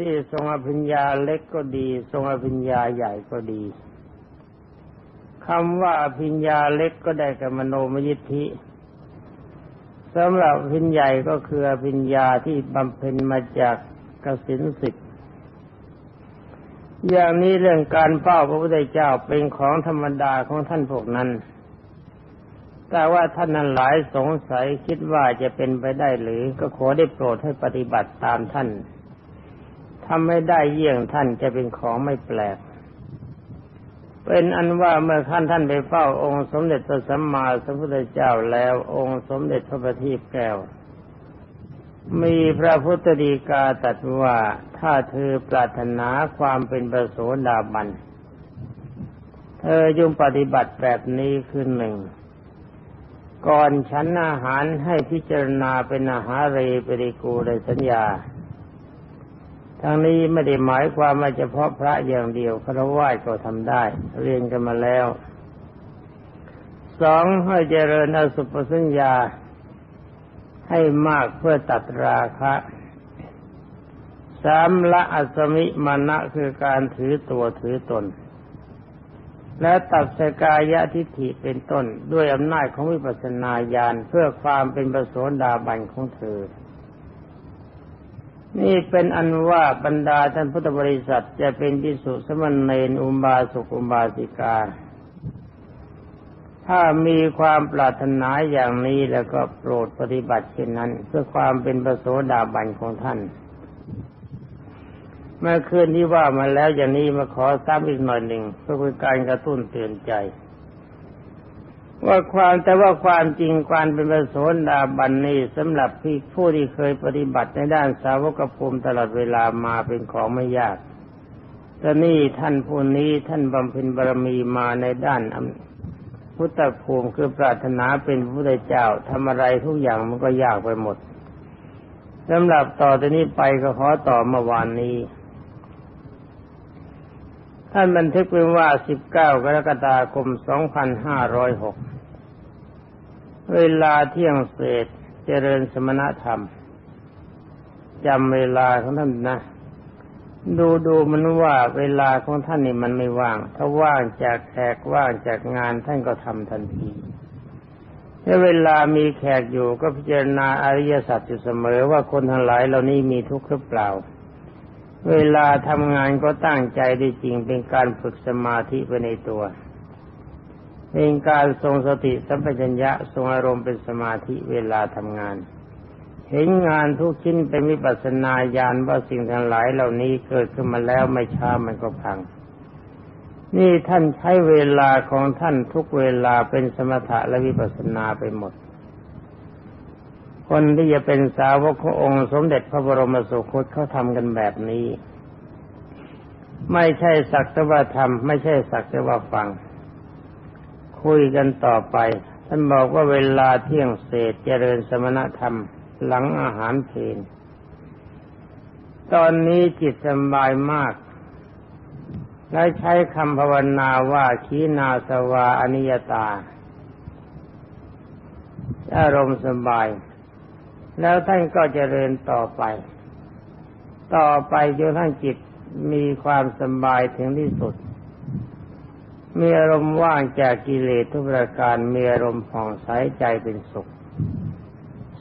ที่ทรงอภิญญาเล็กก็ดี ทรงอภิญญาใหญ่ก็ดีคำว่าอภิญญาเล็กก็ได้กับมโนมยิทธิสำหรับอภิญญาก็คืออภิญญาที่บำเพ็ญมาจากกสินสิทธิ์อย่างนี้เรื่องการเฝ้าพระพุทธเจ้าเป็นของธรรมดาของท่านพวกนั้น แต่ว่าท่านนั้นหลายสงสัยคิดว่าจะเป็นไปได้หรือก็ขอได้โปรดให้ปฏิบัติตามท่าน ทำให้ได้เยี่ยงท่านจะเป็นของไม่แปลก เป็นอันว่าเมื่อขั้นท่านไปเฝ้าองค์สมเด็จพระสัมมาสัมพุทธเจ้าแล้วองค์สมเด็จพระบัณฑิตแก้ว มีพระพุทธดีกาตรัสว่าถ้าเธอปรารถนาความเป็นประโสดาบัน เธอยุงปฏิบัติแบบนี้คือหนึ่งก่อนฉันอาหารให้พิจารณาเป็นอาหารเรปริกูในสัญญา ทางนี้ไม่ได้หมายความว่าเฉพาะพระอย่างเดียวคารวะก็ทำได้ เรียนกันมาแล้วสองให้เจริญอสุปสัญญาให้มากเพื่อตัดราคะสามละอัศมิมานะคือการถือตัวถือตน และตัดสกายะทิฏฐิเป็นต้นด้วยอำนาจของวิปัสสนาญาณเพื่อความเป็นประโสดาบันของเธอ นี่เป็นอันว่าบรรดาท่านพุทธบริษัทจะเป็นพิสุสมณเณรอุบาสกอุบาสิกา ถ้ามีความปรารถนาอย่างนี้แล้วก็โปรดปฏิบัติเช่นนั้น เพื่อความเป็นประโสดาบันของท่าน เมื่อคืนที่ว่ามาแล้วอย่างนี้มาขอซ้ำอีกหน่อยหนึ่งเพื่อเป็นการกระตุ้นเตือนใจ ว่าความแต่ว่าความจริงความเป็นประโสดาบันนี้สำหรับพี่ผู้ที่เคยปฏิบัติในด้านสาวกภูมิตลอดเวลามาเป็นของไม่ยากแต่นี่ท่านผู้นี้ท่านบำเพ็ญบารมีมาในด้านพุทธภูมิคือปรารถนาเป็นพระพุทธเจ้าทำอะไรทุกอย่างมันก็ยากไปหมดสำหรับต่อจากนี้ไปก็ขอต่อเมื่อวานนี้ท่านบันทึกไว้ว่า 19 กรกฎาคม 2506 เวลาเที่ยงเศษเจริญสมณธรรมจำเวลาของท่านนะ ดูดูมันว่าเวลาของท่านนี่มันไม่ว่าง ถ้าว่างจากแขกว่างจากงานท่านก็ทำทันทีถ้าเวลามีแขกอยู่ก็พิจารณาอริยสัจอยู่เสมอว่าคนทั้งหลายเหล่านี้มีทุกข์หรือเปล่า เวลาทำงานก็ตั้งใจได้จริงเป็นการฝึกสมาธิไปในตัว เป็นการทรงสติสัมปชัญญะทรงอารมณ์เป็นสมาธิเวลาทำงาน เห็นงานทุกชิ้นเป็นวิปัสนาญาณว่าสิ่งทั้งหลายเหล่านี้เกิดขึ้นมาแล้วไม่ช้ามันก็พัง นี่ท่านใช้เวลาของท่านทุกเวลาเป็นสมถะและวิปัสสนาไปหมด คนที่จะเป็นสาวกขององค์สมเด็จพระบรมสุคตเขาทำกันแบบนี้ ไม่ใช่สักแต่ว่าทำไม่ใช่สักแต่ว่าฟัง คุยกันต่อไป ท่านบอกว่าเวลาเที่ยงเศษเจริญสมณธรรม หลังอาหารเพลนตอนนี้จิตสบายมาก และใช้คำภาวนาว่าขีนาสวาอนิยตา อารมณ์สบาย แล้วท่านก็เจริญต่อไป ต่อไปจนท่านจิตมีความสบายถึงที่สุด มีอารมณ์ว่างจากกิเลสทุกประการมีอารมณ์ผ่องใสใจเป็นสุข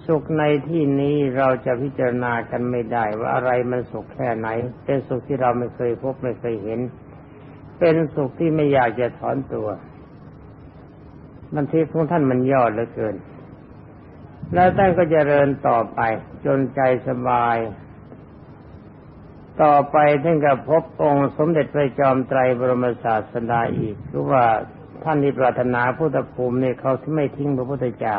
สุขในที่นี้เราจะพิจารณากันไม่ได้ ว่าอะไรมันสุขแค่ไหน เป็นสุขที่เราไม่เคยพบไม่เคยเห็น เป็นสุขที่ไม่อยากจะถอนตัวบันทีของท่านมันยอดเหลือเกิน แล้วท่านก็จะเริญต่อไป จนใจสบาย ต่อไปท่านก็พบองค์สมเด็จพระจอมไตรบรมศาสดาอีกคือว่าท่านที่ปรารถนาพุทธภูมิเนี่ยเขาที่ไม่ทิ้งพระพุทธเจ้า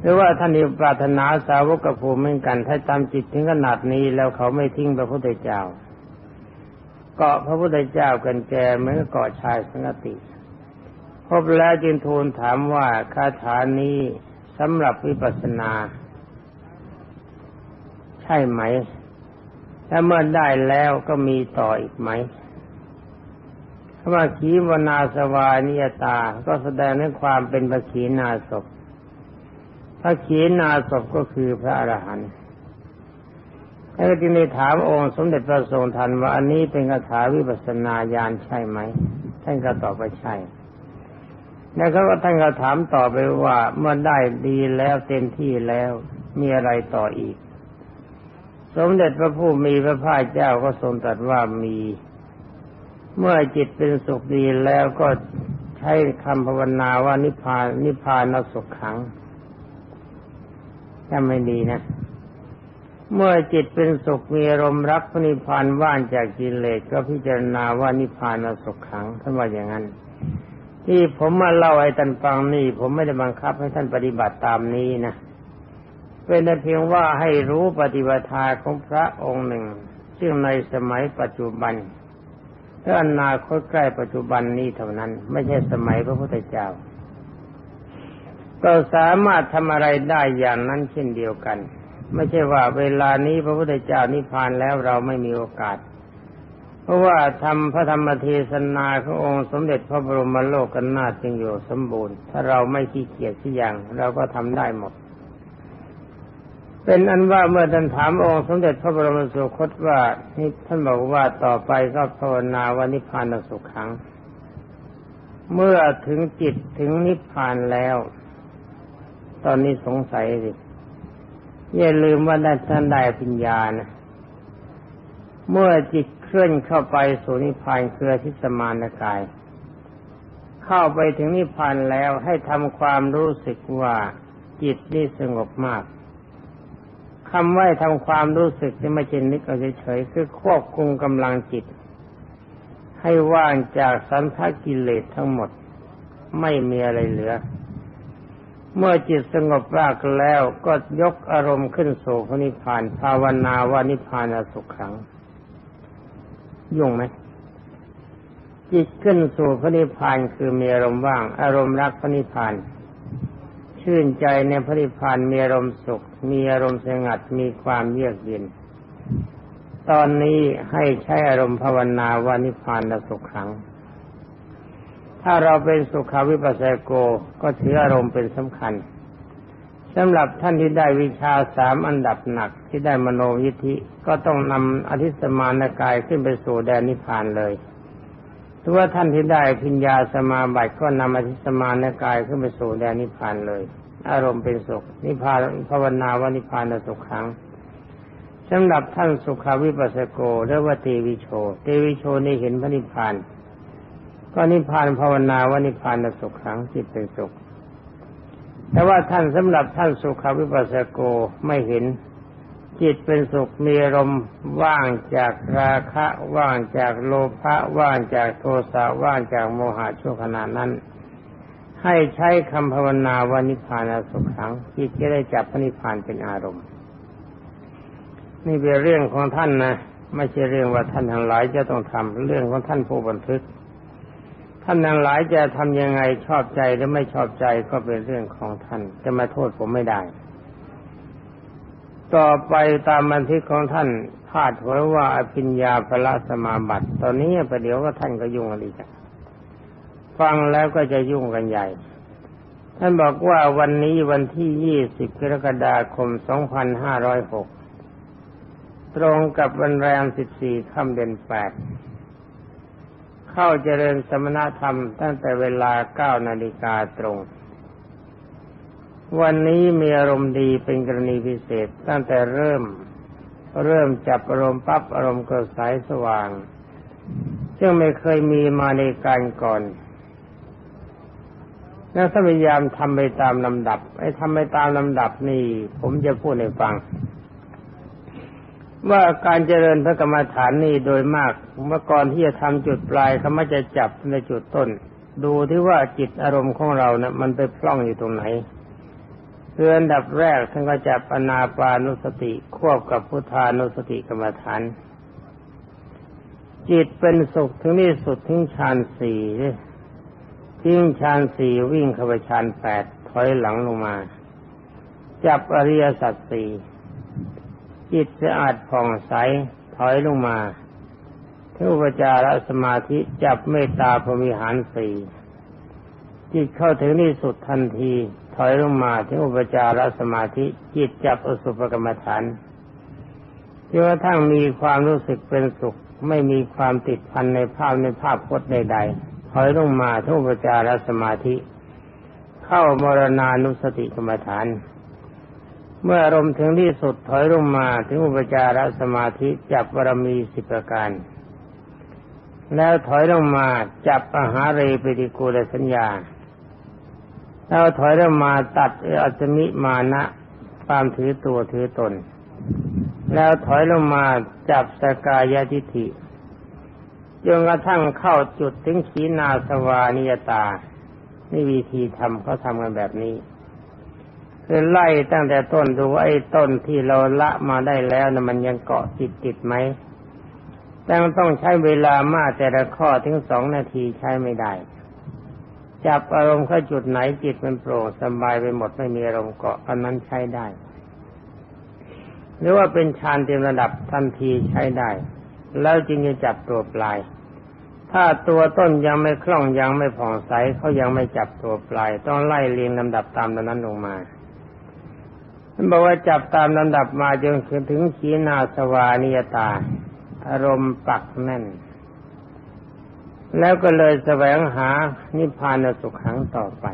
หรือว่าท่านที่ปรารถนาสาวกภูมิเหมือนกัน ถ้าตามจิตถึงขนาดนี้แล้วเขาไม่ทิ้งพระพุทธเจ้าเกาะพระพุทธเจ้ากันแกเหมือนเกาะชายสังติพบแล้วจึงทูลถามว่าคาถานี้สำหรับวิปัสสนา ใช่ไหม ถ้าเมื่อได้แล้วก็มีต่ออีกไหมคำว่าขีวนาสวานิยตา ก็แสดงในความเป็นพระขีนาศพพระขีนาศพก็คือพระอรหันต์แล้วจึงได้ถามองค์สมเด็จพระทรงทันว่าอันนี้เป็นคาถาวิปัสสนาญาณใช่ไหม ท่านก็ตอบว่าใช่ แล้วก็ท่านก็ถามต่อไปว่าเมื่อได้ดีแล้วเต็มที่แล้วมีอะไรต่ออีก สมเด็จพระผู้มีพระภาคเจ้าก็ทรงตรัสว่ามี เมื่อจิตเป็นสุขดีแล้วก็ใช้คำภาวนาว่านิพานนิพานสุขขังจำไม่ดีนะ เมื่อจิตเป็นสุขมีอารมณ์รักพระนิพพานว่านจากกิเลสก็พิจารณาว่านิพพานสุขขังท่านว่าอย่างนั้น ที่ผมมาเล่าให้ท่านฟังนี่ ผมไม่ได้บังคับให้ท่านปฏิบัติตามนี้นะ เป็นเพียงว่าให้รู้ปฏิบัติของพระองค์หนึ่ง ซึ่งในสมัยปัจจุบันและอนาคตใกล้ปัจจุบันนี้เท่านั้น ไม่ใช่สมัยพระพุทธเจ้า ก็สามารถทำอะไรได้อย่างนั้นเช่นเดียวกัน ไม่ใช่ว่าเวลานี้พระพุทธเจ้านิพพานแล้วเราไม่มีโอกาส เพราะว่าทำพระธรรมเทศนาขององค์สมเด็จพระบรมโลกกันนาจึงอยู่สมบูรณ์ ถ้าเราไม่ขี้เกียจที่อย่าง เราก็ทำได้หมด เป็นอันว่าเมื่อท่านถามองค์สมเด็จพระบรมสุคตว่านี่ท่านบอกว่าต่อไปก็ภาวนาว่านิพพานสุขขัง เมื่อถึงจิตถึงนิพพานแล้ว ตอนนี้สงสัยสิอย่าลืมว่าได้ท่านได้ปัญญานะเมื่อจิตเคลื่อนเข้าไปสู่นิพพานคือทิสมานกาย เข้าไปถึงนิพพานแล้วให้ทำความรู้สึกว่าจิตนี่สงบมาก คำว่าทำความรู้สึกที่ไม่เช่นนี้ก็เฉยๆคือควบคุมกำลังจิต ให้ว่างจากสันทกิเลสทั้งหมด ไม่มีอะไรเหลือ เมื่อจิตสงบรากแล้วก็ยกอารมณ์ขึ้นสู่พระนิพพาน ภาวนาว่านิพพานสุขขัง ยุ่งไหมจิตขึ้นสู่พระนิพพานคือมีอารมณ์ว่าง อารมณ์รักพระนิพพาน ชื่นใจในพระนิพพานมีอารมณ์สุข มีอารมณ์สงัดมีความเยือกเย็น ตอนนี้ให้ใช้อารมณ์ภาวนาว่านิพพานสุขขัง ถ้าเราเป็นสุขาวิปัสสโกก็ถืออารมณ์เป็นสำคัญสำหรับท่านที่ได้วิชาสามอันดับหนักที่ได้มโนยิธิก็ต้องนำอธิสมานกายขึ้นไปสู่แดนนิพพานเลย ถือว่าท่านที่ได้พิญญาสมาบัติก็นำอธิสมานกายขึ้นไปสู่แดนนิพพานเลย อารมณ์เป็นสุข นิพพานภาวนาว่านิพพานสุขขังสำหรับท่านสุขาวิปัสสโกเรียกว่าเตวิโช เตวิโชนี่เห็นพระนิพพาน ก็นิพพานภาวนาว่านิพพานสุขขังจิตเป็นสุข แต่ว่าท่านสำหรับท่านสุขาวิปัสสโกไม่เห็น จิตเป็นสุขมีอารมว่างจากราคะว่างจากโลภะว่างจากโทสะว่างจากโมหะชั่วขณะนั้น ให้ใช้คำภาวนาว่านิพพานสุขขังจิตจะได้จับพระนิพพานเป็นอารมณ์ นี่เป็นเรื่องของท่านนะไม่ใช่เรื่องว่าท่านทั้งหลายจะต้องทำเรื่องของท่านผู้บันทึก ท่านทั้งหลายจะทำยังไงชอบใจหรือไม่ชอบใจก็เป็นเรื่องของท่าน จะมาโทษผมไม่ได้ ต่อไปตามบันทึกของท่านพาดหัวว่าอภิญญาพละสมาบัติ ตอนนี้ประเดี๋ยวก็ท่านก็ยุ่งอะไรกันฟังแล้วก็จะยุ่งกันใหญ่ ท่านบอกว่าวันนี้วันที่ยี่สิบกรกฎาคมสองพันห้าร้อยหกตรงกับวันแรมสิบสี่ค่ำเดือนแปดเข้าเจริญสมณธรรมตั้งแต่เวลาเก้านาฬิกาตรง วันนี้มีอารมณ์ดีเป็นกรณีพิเศษ ตั้งแต่เริ่มเริ่มจับอารมณ์ปั๊บอารมณ์ก็ใสสว่าง ซึ่งไม่เคยมีมาในการก่อนแล้วถ้าพยายามทำไปตามลำดับ ไอ้ทำไปตามลำดับนี่ ผมจะพูดให้ฟัง ว่าการเจริญพระกรรมฐานนี่โดยมากเมื่อก่อนที่จะทำจุดปลายเขาไม่จะจับในจุดต้น ดูที่ว่าจิตอารมณ์ของเรานะ่ะมันไปพล่องอยู่ตรงไหน คืออันดับแรกท่านก็จะปนาปานุสติควบกับพุทธานุสติกรรมฐาน จิตเป็นสุขถึงที่สุดทิ้งฌานสี่ทิ้งฌานสี่วิ่งเข้าไปฌานแปดถอยหลังลงมา จับอริยสัจสี่จิตสะอาดผ่องใสถอยลงมาเทวปจารสมาธิจับเมตตาพรมิหารสี่จิตเข้าถึงที่สุดทันที อยลงมาถึงอุปจารสมาธิจิตจับอสุภกรรมฐานจนกระทั่งมีความรู้สึกเป็นสุข ไม่มีความติดพันในภาพในภาพพจน์ใดๆถอยลงมาทุปจารสมาธิ เข้ามรณานุสติกรรมฐาน เมื่ออารมณ์ถึงที่สุดถอยลงมาถึงอุปจารสมาธิจับบารมีสิบประการ แล้วถอยลงมาจับอาหาเรปฏิกูลสัญญา แล้วถอยลงมาตัดอัจมิมานะความถือตัวถือตน แล้วถอยลงมาจับสกายทิฐิจนกระทั่งเข้าจุดถึงขีนาสวานิยตา นี่วิธีทำเขาทำกันแบบนี้ คือไล่ตั้งแต่ต้นดูว่าไอ้ต้นที่เราละมาได้แล้วนะมันยังเกาะติดติดไหมแต่ต้องใช้เวลามากแต่ละข้อถึงสองนาทีใช้ไม่ได้ จับอารมณ์เข้าจุดไหนจิตมันโปร่งสบายไปหมดไม่มีอารมณ์เกาะอันนั้นใช้ได้ หรือว่าเป็นฌานเต็มระดับทันทีใช้ได้ แล้วจึงจะจับตัวปลาย ถ้าตัวต้นยังไม่คล่องยังไม่ผ่องใสเขายังไม่จับตัวปลาย ต้องไล่เรียงลำดับตามนั้นลงมาท่านบอกว่าจับตามลำดับมาจนถึงขีนาสวานิยตา อารมณ์ปักแน่น แล้วก็เลยแสวงหานิพพานสุขขังต่อไป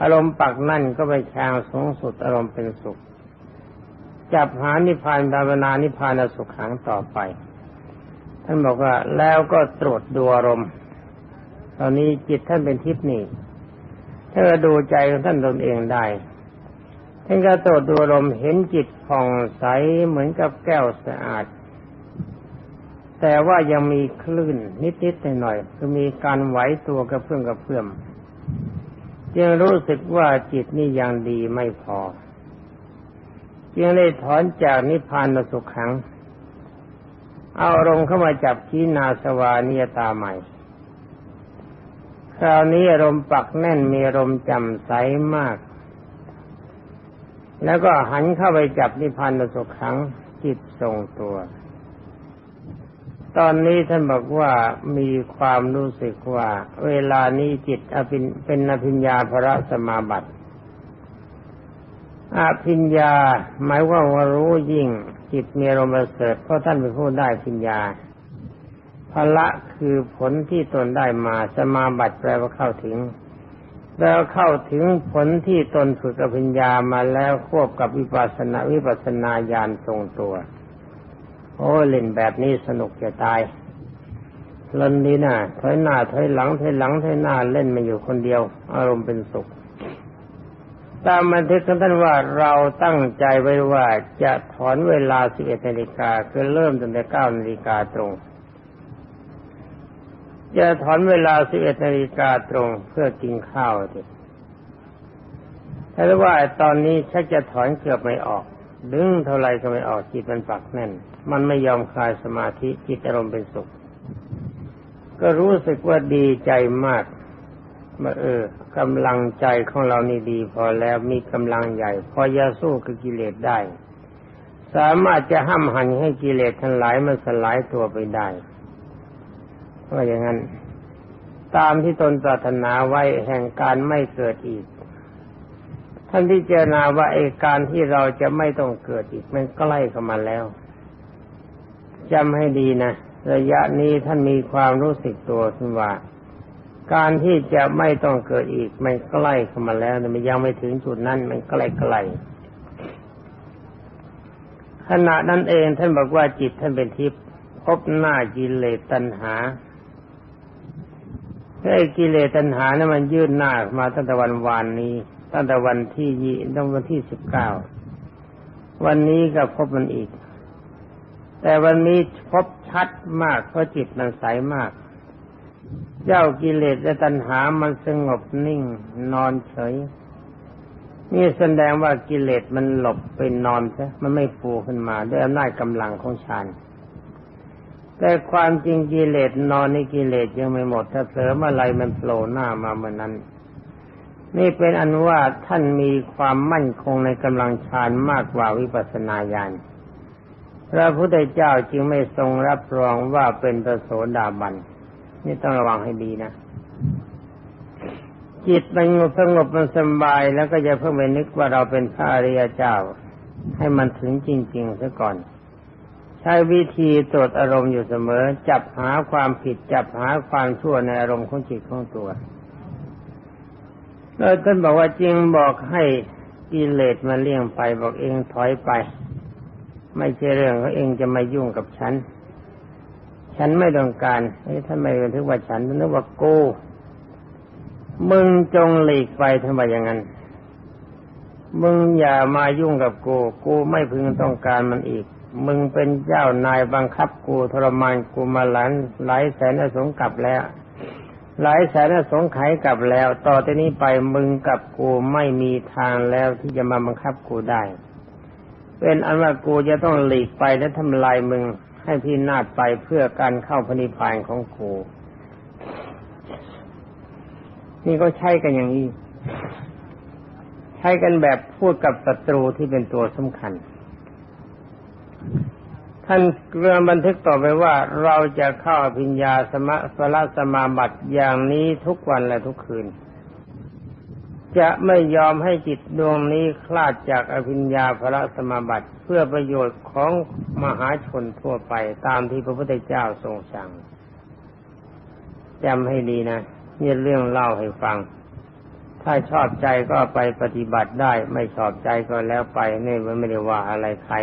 อารมณ์ปักนั่นก็ไปแทงสูงสุดอารมณ์เป็นสุข จับหานิพพานภาวนานิพพานสุขขังต่อไป ท่านบอกว่าแล้วก็ตรวจดูอารมณ์ตอนนี้จิตท่านเป็นทิพย์นี่ถ้าดูใจของท่านตนเองได้ท่านก็ตรวจดูอารมณ์เห็นจิตผ่องใสเหมือนกับแก้วสะอาด แต่ว่ายังมีคลื่นนิดๆหน่อยๆคือมีการไหวตัวกระเพื่อมกระเพื่อมจึงรู้สึกว่าจิตนี่ยังดีไม่พอ จึงได้ถอนจากนิพพานสุขขัง เอาอารมเข้ามาจับที่นาสวานิยตาใหม่ คราวนี้อารมณ์ปักแน่นมีอารมณ์จำใสมาก แล้วก็หันเข้าไปจับนิพพานสุขขังจิตทรงตัว ตอนนี้ท่านบอกว่ามีความรู้สึกว่า เวลานี้จิตอภินเป็นอภิญญาภระสมาบัติอภิญญาหมายว่าว่ารู้ยิ่ง จิตมีอารมณ์เสริฐเพราะท่านเป็นผู้ได้ปัญญาภละคือผลที่ตนได้มาสมาบัติแปลว่าเข้าถึง แล้วเข้าถึงผลที่ตนฝึกอภิญญามาแล้วควบกับวิปัสสนาวิปัสสนาญาณทรงตัว โอ้เล่นแบบนี้สนุกจะตายเล่นดีนะถอยหน้าถอยหลังถอยหลังถอยหน้าเล่นมาอยู่คนเดียว อารมณ์เป็นสุข ตามบันทึกของท่านว่าเราตั้งใจไว้ว่าจะถอนเวลา11นาฬิกาคือเริ่มตั้งแต่9นาฬิกาตรงจะถอนเวลา11นาฬิกาตรงเพื่อกินข้าวทีแต่ว่าตอนนี้ชักจะถอนเกือบไม่ออก ดึงเท่าไรก็ไม่ออกจิตมันปักแน่น มันไม่ยอมคลายสมาธิจิตอารมณ์เป็นสุข ก็รู้สึกว่าดีใจมากว่าเออกำลังใจของเรานี่ดี พอแล้วมีกำลังใหญ่ พอยาสู้กับกิเลสได้ สามารถจะห้ามหันให้กิเลสทั้งหลายมันสลายตัวไปได้เพราะอย่างนั้น ตามที่ตนปรารถนาไว้แห่งการไม่เกิดอีก ท่านที่เจรณาว่าไอ้การที่เราจะไม่ต้องเกิดอีกมันใกล้เข้ามาแล้ว จำให้ดีนะ ระยะนี้ท่านมีความรู้สึกตัวขึ้นว่า การที่จะไม่ต้องเกิดอีก มันใกล้เข้ามาแล้วแต่มันยังไม่ถึงจุดนั้น มันใกล้ไกลขณะนั้นเองท่านบอกว่าจิตท่านเป็นทิพย์พบหน้ากิเลสตัณหาไอ้กิเลสตัณหานี่ยมันยื่นหน้ามาตั้งแต่วันวานนี้ ตั้งแต่วันที่ยี่ตั้งวันที่สิบเก้าวันนี้ก็พบมันอีก แต่วันนี้พบชัดมากเพราะจิตมันใสมาก เจ้ากิเลสและตัณหามันสงบนิ่ง นอนเฉย นี่แสดงว่ากิเลสมันหลบไปนอนซะมันไม่ฟูขึ้นมาด้วยอำนาจกำลังของฌานแต่ความจริงกิเลสนอนในกิเลสยังไม่หมด ถ้าเสริมอะไรมันโผล่หน้ามาเมื่อนั้น นี่เป็นอันว่าท่านมีความมั่นคงในกำลังฌานมากกว่าวิปัสสนาญาณ พระพุทธเจ้าจึงไม่ทรงรับรองว่าเป็นพระโสดาบัน นี่ต้องระวังให้ดีนะ จิตมันสงบมันสบายแล้วก็จะเพิ่งไปนึกว่าเราเป็นพระอริยเจ้า ให้มันถึงจริงๆซะก่อน ใช้วิธีตรวจอารมณ์อยู่เสมอ จับหาความผิดจับหาความชั่วในอารมณ์ของจิตของตัวแล้วท่านบอกว่าจริงบอกให้กิเลสมาเลี่ยงไปบอกเองถอยไป ไม่ใช่เรื่องของเองจะมายุ่งกับฉัน ฉันไม่ต้องการเฮ้ยท่านไม่ถึงว่าฉันนึกว่ากูมึงจงหลีกไปทำไมอย่างนั้น มึงอย่ามายุ่งกับกู กูไม่พึงต้องการมันอีก มึงเป็นเจ้านายบังคับกูทรมานกูมาหลายหลายแสนอสงกับแล้ว หลายแสนอสงไขยกับแล้ว ต่อจากนี้ไปมึงกับกูไม่มีทางแล้วที่จะมาบังคับกูได้ เป็นอันว่ากูจะต้องหลีกไปและทำลายมึงให้พี่นาฏไปเพื่อการเข้าพนิพานของกูนี่ก็ใช้กันอย่างนี้ ใช้กันแบบพูดกับศัตรูที่เป็นตัวสำคัญ ท่านเรื่องบันทึกต่อไปว่าเราจะเข้าอภิญญาสมะสละสมาบัติอย่างนี้ทุกวันและทุกคืน จะไม่ยอมให้จิตดวงนี้คลาดจากอภิญญาพระสมาบัติเพื่อประโยชน์ของมหาชนทั่วไปตามที่พระพุทธเจ้าทรงสั่งจำให้ดีนะนี่เรื่องเล่าให้ฟัง ถ้าชอบใจก็ไปปฏิบัติได้ ไม่ชอบใจก็แล้วไปนี่มันไม่ได้ว่าอะไรใคร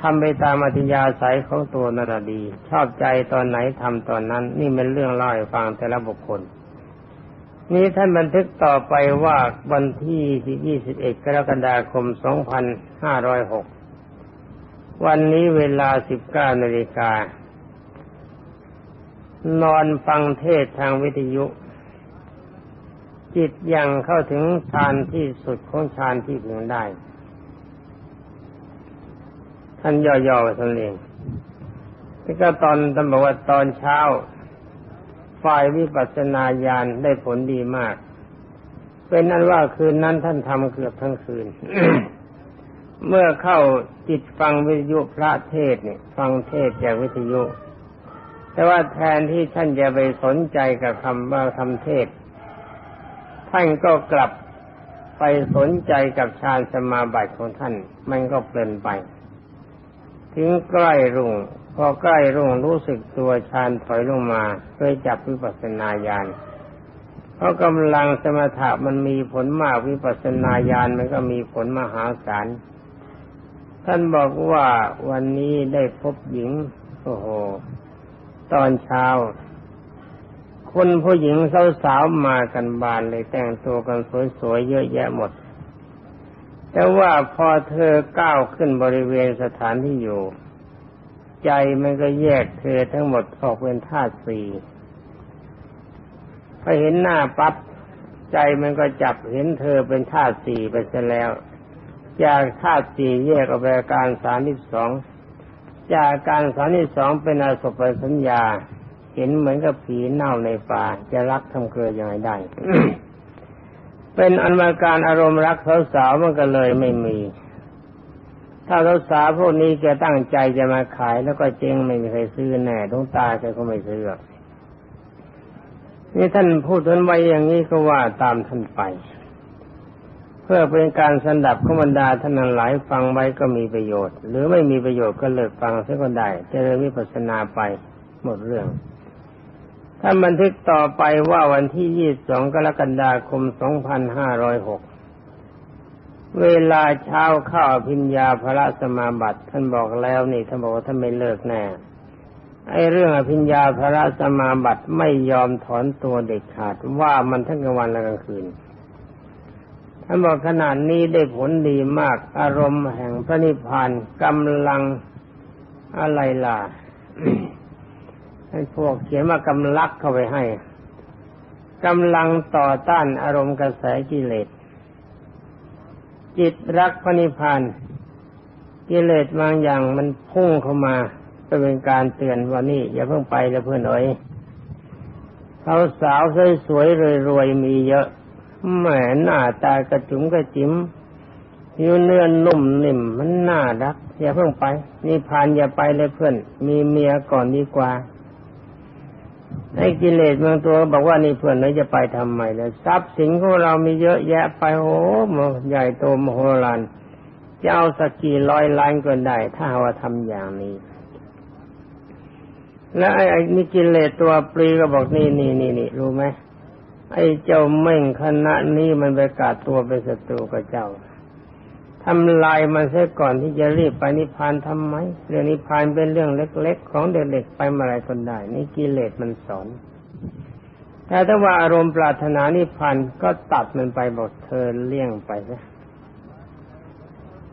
ทำไปตามอธิยาศัยของตัวนั่นดี ชอบใจตอนไหนทำตอนนั้น นี่เป็นเรื่องเล่าให้ฟังแต่ละบุคคล นี้ท่านบันทึกต่อไปว่าวันที่ 21 กรกฎาคม 2506 วันนี้เวลา 19นาฬิกา นอนฟังเทศทางวิทยุ จิตยังเข้าถึงฌานที่สุดของฌานที่พึงได้ ท่านย่อๆท่านเองแล้วก็ตอนท่านบอกว่าตอนเช้า ฝ่ายวิปัสสนาญาณได้ผลดีมาก เป็นนั้นว่าคืนนั้นท่านทำเกือบทั้งคืน เมื่อเข้าจิตฟังวิทยุพระเทศเนี่ยฟังเทศจากวิทยุ แต่ว่าแทนที่ท่านจะไปสนใจกับคำว่าคำเทศ ท่านก็กลับไปสนใจกับฌานสมาบัติของท่าน มันก็เปลี่ยนไป ถึงใกล้รุ่งพอใกล้รุ่งรู้สึกตัวฌานถอยลงมาเคยจับวิปัสสนาญาณเพราะกำลังสมถะมันมีผลมากวิปัสสนาญาณมันก็มีผลมหาศาลท่านบอกว่าวันนี้ได้พบหญิง โอ้โห ตอนเช้า คนผู้หญิงสาวๆมากันบานเลยแต่งตัวกันสวยๆเยอะแยะหมด แต่ว่าพอเธอก้าวขึ้นบริเวณสถานที่อยู่ ใจมันก็แยกเธอทั้งหมดออกเป็นธาตุสี่พอเห็นหน้าปับ๊บใจมันก็จับเห็นเธอเป็นธาตุสี่ไปซะแล้วจากธาตุสี่แยกออกไปการสามที่สองจากการสอนที่สองเป็นอาสปสัญญา เห็นเหมือนกับผีเน่าในป่า จะรักทำเกลือยังไงได้ เป็นอันมาการอารมณ์รักสาวๆมันก็เลยไม่มี ถ้าเราสาพวกนี้แกตั้งใจจะมาขายแล้วก็เจ๊งไม่มีใครซื้อแน่ดวงตาแกก็ไม่ซื้อนี่ท่านพูดนั้นไว้อย่างนี้ก็ว่าตามท่านไป เพื่อเป็นการสันดับขบรรดาท่านหลายฟังไว้ก็มีประโยชน์ หรือไม่มีประโยชน์ก็เลิกฟังเสก็ได้จะเริ่มวิปัสสนาไปหมดเรื่องท่านบันทึกต่อไปว่าวันที่ 22 กรกฎาคม 2506 เวลาเช้าเข้าพิญญาพระสมาบัติท่านบอกแล้วนี่ท่านบอกว่าท่านไม่เลิกแน่ไอ้เรื่องอภิญญาพระสมาบัติไม่ยอมถอนตัวเด็ดขาดว่ามันทั้งกลางวันและกลางคืนท่านบอกขนาดนี้ได้ผลดีมาก อารมณ์แห่งพระนิพพานกำลังอะไรล่ะให้พวกเขียนว่ากำลักเข้าไปให้กำลังต่อต้านอารมณ์กระแสกิเลส จิตรักพระนิพพานกิเลสบางอย่างมันพุ่งเข้ามาเป็นการเตือนว่านี่อย่าเพิ่งไปแล้วเพื่อนเอ๋ยสาสาวสวยๆรวยๆมีเยอะแหมหน้าตากระจุ๋มกระจิ๋มอยู่เนื้อนุ่มนิ่มมันน่ารักอย่าเพิ่งไปนี่ผ่านอย่าไปเลยเพื่อน มีเมียก่อนดีกว่า ไอ้กิเลสบางตัวบอกว่านี่เพื่อนเราจะไปทำไมเลยทรัพย์สินของเรามีเยอะแยะไปโอ้โหใหญ่โตมโหฬารจะเอาสักกี่ร้อยล้านก็ได้ ถ้าว่าทำอย่างนี้ แล้วไอ้ไอ้นี่กิเลสตัวปรีก็บอกนี่นี่นี่นี่รู้ไหมไอ้เจ้าเม่งคณะนี้มันไปกาดตัวเป็นศัตรูกับเจ้า ทำลายมันเสียก่อนที่จะรีบไปนิพพานทำไมเรื่องนิพพานเป็นเรื่องเล็กๆ ของเด็กๆไปเมื่อไรคนได้ นี่กิเลสมันสอน แต่ถ้าว่าอารมณ์ปรารถนานิพพานก็ตัดมันไปบอกเธอเลี่ยงไปซะ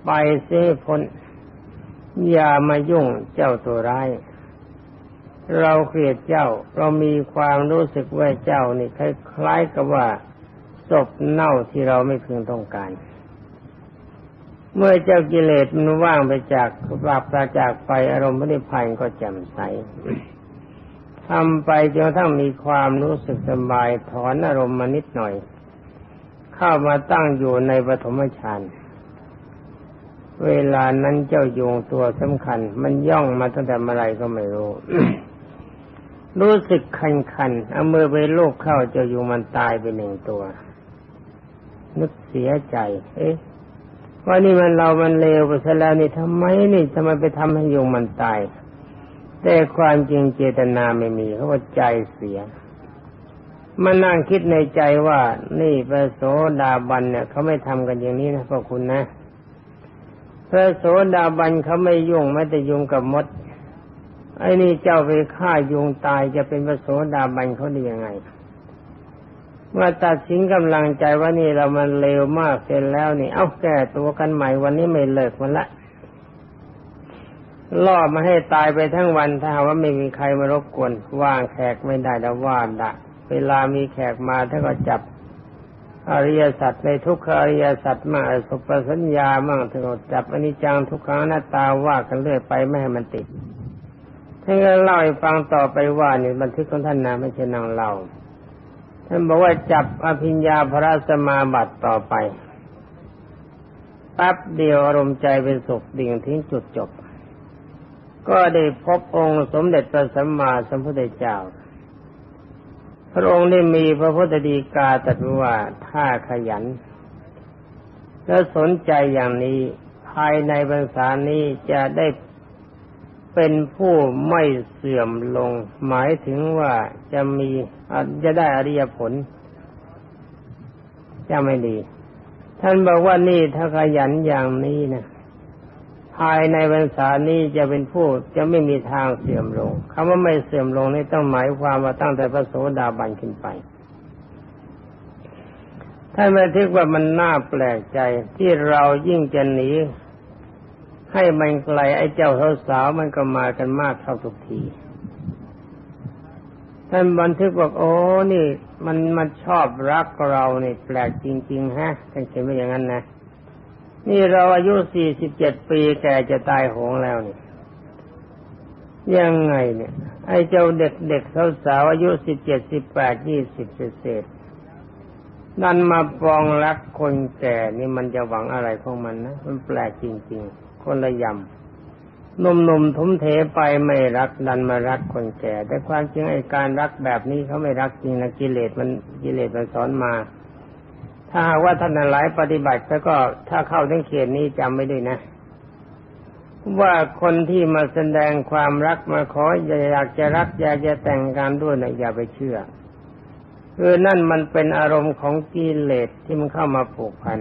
ไปเสียพ้นอย่ามายุ่งเจ้าตัวร้าย เราเกลียดเจ้า เรามีความรู้สึกว่าเจ้านี่คล้ายๆกับว่าศพเน่าที่เราไม่พึงต้องการ เมื่อเจ้ากิเลสมันว่างไปจากบาปราจากไปอารมณ์พระนิพพานก็แจ่มใสทำไปจนทั้งมีความรู้สึกสบายถอนอารมณ์มานิดหน่อย เข้ามาตั้งอยู่ในปฐมฌานเวลานั้นเจ้าโยงตัวสำคัญ มันย่องมาตั้งแต่เมื่อไรก็ไม่รู้ รู้สึกคันคันเอามือไปลูกเข้าเจ้ายุงมันตายไปหนึ่งตัว นึกเสียใจ เอ๊ะ ว่านี่มันเรามันเลวไปซะแล้วนี่ทำไมนี่ทำไมไปทำให้ยุงมันตาย แต่ความจริงเจตนาไม่มีเขาว่าใจเสียมันนั่งคิดในใจว่า นี่พระโสดาบันเนี่ยเขาไม่ทำกันอย่างนี้นะพ่อคุณนะ พระโสดาบันเขาไม่ยุ่งแม้แต่ยุ่งกับมด ไอ้นี่เจ้าไปฆ่ายุงตายจะเป็นพระโสดาบันเขาได้ยังไง เมื่อตัดสินกำลังใจว่านี่เรามันเลวมากเสร็จแล้วนี่ เอาแก้ตัวกันใหม่วันนี้ไม่เลิกมันละล่อมาให้ตายไปทั้งวันถ้าว่าไม่มีใครมารบกวนว่างแขกไม่ได้แล้วว่าดะ เวลามีแขกมาถ้าก็จับอริยสัจในทุกขอริยสัจมาสุปสัญญามั่งถึงจับอนิจจังทุกขังหน้าตาว่ากันเรื่อยไปไม่ให้มันติดท่านก็เล่าให้ฟังต่อไปว่านี่บันทึกของท่านนะไม่ใช่นางเล่า ท่านบอกว่าจับอภิญญาพระสมาบัติต่อไปแป๊บเดียวอารมณ์ใจเป็นสุขดิ่งทิ้งจุดจบ ก็ได้พบองค์สมเด็จพระสัมมาสัมพุทธเจ้า พระองค์ได้มีพระพุทธดีกาตรัสว่าถ้าขยัน และสนใจอย่างนี้ภายในบรรษานี้จะได้ เป็นผู้ไม่เสื่อมลง หมายถึงว่าจะมีจะได้อริยผลจะไม่ดี ท่านบอกว่านี่ถ้าขยันอย่างนี้นะภายในพรรษานี้จะเป็นผู้จะไม่มีทางเสื่อมลงคำว่าไม่เสื่อมลงนี่ต้องหมายความว่าตั้งแต่พระโสดาบันขึ้นไปท่านมาทึกว่ามันน่าแปลกใจที่เรายิ่งจะหนี ให้มันไกลไอ้เจ้าสาวมันก็มากันมากเท่าทุกทีท่านบันทึกว่าโอ้นี่ มันมันชอบรักเรานี่แปลกจริง ๆ ฮะท่านเขียนไว้อย่างนั้นนะ นี่เราอายุสี่สิบเจ็ดปีแกจะตายโหงแล้วนี่ยังไงเนี่ย ไอ้เจ้าเด็กเด็กสาสาวอายุสิบเจ็ดสิบแปดยี่สิบเศษนั่นมาปองรักคนแก่นี่มันจะหวังอะไรของมันนะ มันแปลกจริง ๆ คนละยำนมนมทุ่มเทไปไม่รักดันมารักคนแก่ แต่ความจริงไอ้การรักแบบนี้เขาไม่รักจริงนะกิเลสมันกิเลสมันสอนมา ถ้าว่าท่านหลายปฏิบัติแล้วก็ถ้าเข้าถึงเขตนี้จำไม่ได้นะว่าคนที่มาแสดงความรักมาขออยากจะรักอยากจะแต่งงานด้วยนะอย่าไปเชื่อคือนั่นมันเป็นอารมณ์ของกิเลสที่มันเข้ามาผูกพัน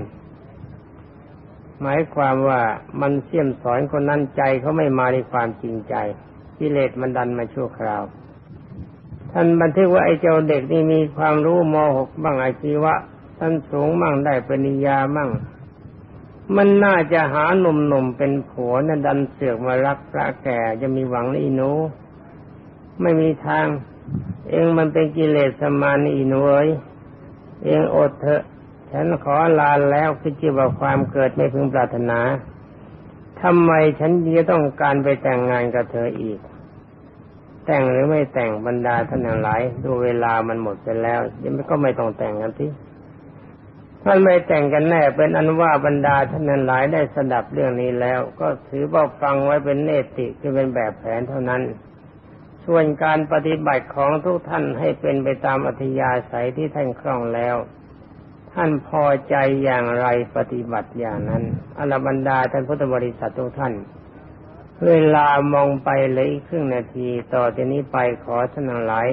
หมายความว่ามันเสี่ยมสอนคนนั้นใจเขาไม่มาในความจริงใจกิเลสมันดันมาชั่วคราว ท่านบันทึกว่าไอ้เจ้าเด็กนี่มีความรู้มหกบ้างอาชีวะท่านสูงมั่งได้ปริญญามั่ง มันน่าจะหาหนุ่มๆเป็นผัวนะดันเสือกมารักพระแก่จะมีหวังนี่หนูไม่มีทาง เองมันเป็นกิเลสสมานีหนูเอ้ยเองอดเถอะ ฉันขอลาแล้วคือจีว่าความเกิดไม่พึงปรารถนาทำไมฉันจะต้องการไปแต่งงานกับเธออีก แต่งหรือไม่แต่งบรรดาท่านทั้งหลาย ดูเวลามันหมดไปแล้วยังก็ไม่ต้องแต่งกันที่ท่านไม่แต่งกันแน่ เป็นอันว่าบรรดาท่านนั้นหลายได้สดับเรื่องนี้แล้ว ก็ถือว่าฟังไว้เป็นเนติคือเป็นแบบแผนเท่านั้น ส่วนการปฏิบัติของทุกท่านให้เป็นไปตามอัธยาศัยที่ท่านคล่องแล้ว ท่านพอใจอย่างไรปฏิบัติอย่างนั้นอรบรรดาท่านพุทธบริษัททุกท่าน เวลามองไปเลยครึ่งนาทีต่อจากนี้ไปขอท่านหลาย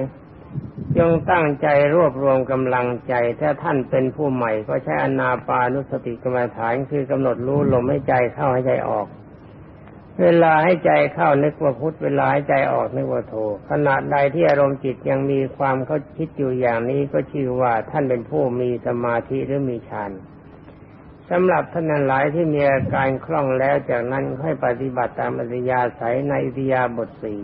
จงตั้งใจรวบรวมกำลังใจ ถ้าท่านเป็นผู้ใหม่ ก็ใช้อนาปานุสติกรรมฐานคือกำหนดรู้ลมให้ใจเข้าให้ใจออก เวลาให้ใจเข้านึกว่าพุทธเวลาให้ใจออกนึกว่าโทขณะใดที่อารมณ์จิตยังมีความเขาคิดอยู่อย่างนี้ก็ชื่อว่าท่านเป็นผู้มีสมาธิหรือมีฌานสำหรับท่านหลายที่มีอาการคล่องแล้วจากนั้นให้ปฏิบัติตามอัธยาศัยในอิทยาบทสี่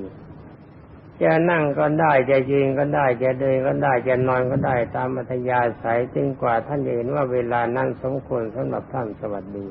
จะนั่งก็ได้จะยืนก็ได้จะเดินก็ได้จะนอนก็ได้ตามอัธยาศัยจนกว่าท่านจะเห็นว่าเวลานั้นสมควรสำหรับท่านสวัสดี